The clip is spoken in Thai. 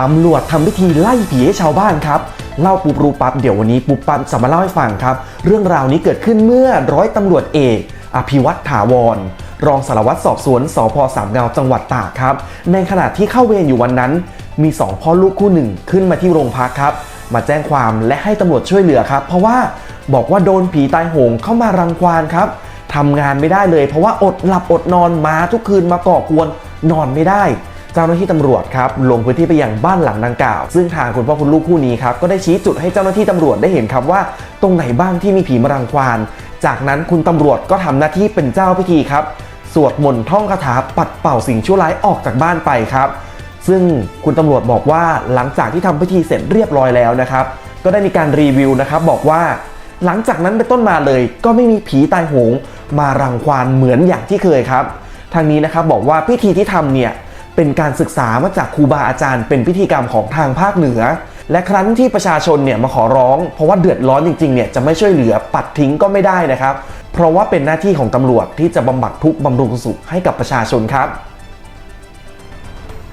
ตำรวจทำพิธีไล่ผีให้ชาวบ้านครับเล่าปุบรูปับเดี๋ยววันนี้ปุบปั๊บจะมาเล่าให้ฟังครับ เรื่องราวนี้เกิดขึ้นเมื่อร้อยตำรวจเอก อภิวัตถาวร รองสารวัตรสอบสวนสพสามเงาจังหวัดตากครับ ในขณะที่เข้าเวรอยู่วันนั้น มีสองพ่อลูกคู่หนึ่งขึ้นมาที่โรงพักครับ มาแจ้งความและให้ตำรวจช่วยเหลือครับ เพราะว่าบอกว่าโดนผีตายโหงเข้ามารังควานครับทำงานไม่ได้เลย เพราะว่าอดหลับอดนอนมาทุกคืนมาก่อกวนนอนไม่ได้ เจ้าหน้าที่ตำรวจครับลงพื้นที่ไปยังบ้านหลังดังกล่าว ซึ่งทางคุณพ่อคุณลูกคู่นี้ครับก็ได้ชี้จุดให้เจ้าหน้าที่ตำรวจได้เห็นครับว่า ตรงไหนบ้างที่มีผีมารังควาน จากนั้นคุณตำรวจก็ทำหน้าที่เป็นเจ้าพิธีครับ สวดมนต์ท่องคาถาปัดเป่าสิ่งชั่วร้ายออกจากบ้านไปครับ ซึ่งคุณตำรวจบอกว่าหลังจากที่ทำพิธีเสร็จเรียบร้อยแล้วนะครับ ก็ได้มีการรีวิวนะครับบอกว่า หลังจากนั้นเป็นต้นมาเลย ก็ไม่มีผีตายโหง มารังควานเหมือนอย่างที่เคยครับ ทางนี้นะครับบอกว่าพิธีที่ทำเนี่ย เป็นการศึกษามาจากครูบาอาจารย์ เป็นพิธีกรรมของทางภาคเหนือ และครั้นที่ประชาชนเนี่ยมาขอร้อง เพราะว่าเดือดร้อนจริงๆเนี่ยจะไม่ช่วยเหลือปัดทิ้งก็ไม่ได้นะครับ เพราะว่าเป็นหน้าที่ของตำรวจที่จะบำบัดทุกข์บำรุงสุขให้กับประชาชนครับ